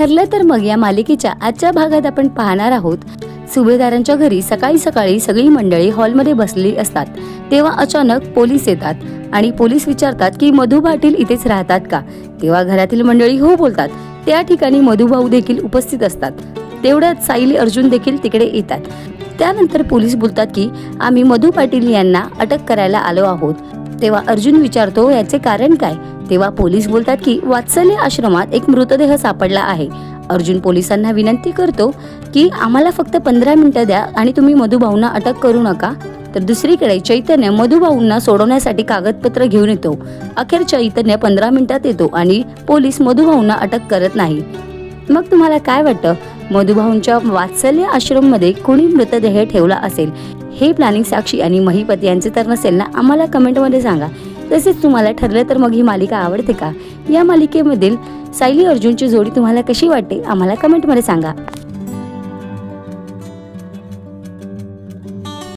ठरलं तर मग या मालिकेच्या आजच्या भागात आपण पाहणार आहोत. सुभेदारांच्या घरी सकाळी सकाळी सगळी मंडळी हॉलमध्ये बसलेली असतात. तेव्हा अचानक पोलीस येतात आणि पोलीस विचारतात की मधु पाटील इथेच राहतात का? तेव्हा घरातील मंडळी हो बोलतात. त्या ठिकाणी मधुभाऊ देखील उपस्थित असतात. तेवढ्यात सायली अर्जुन देखील तिकडे येतात. त्यानंतर पोलीस बोलतात की आम्ही मधु पाटील यांना अटक करायला आलो आहोत. तेव्हा अर्जुन विचारतो याचे कारण काय? तेव्हा पोलीस बोलतात की वात्सल्य आश्रमात एक मृतदेह सापडला आहे. अर्जुन पोलिसांना विनंती करतो की आम्हाला फक्त पंधरा मिनिटं द्या आणि तुम्ही मधुभाऊंना अटक करू नका. तर दुसरीकडे चैतन्य मधुभाऊंना सोडवण्यासाठी कागदपत्र घेऊन येतो. अखेर चैतन्य पंधरा मिनिटात येतो आणि पोलीस मधुभाऊंना अटक करत नाही. मग तुम्हाला काय वाटतं? मधुभाऊंच्या वात्सल्य आश्रममध्ये कोणी मृतदेह ठेवला असेल हे प्लॅनिंग साक्षी आणि महिपत यांचे तर नसेल ना आम्हाला कमेंटमध्ये सांगा. तसेच तुम्हाला ठरलं तर मग ही मालिका आवडते का? या मालिकेमधील सायली अर्जुनची जोडी तुम्हाला कशी वाटते? आम्हाला कमेंटमध्ये सांगा.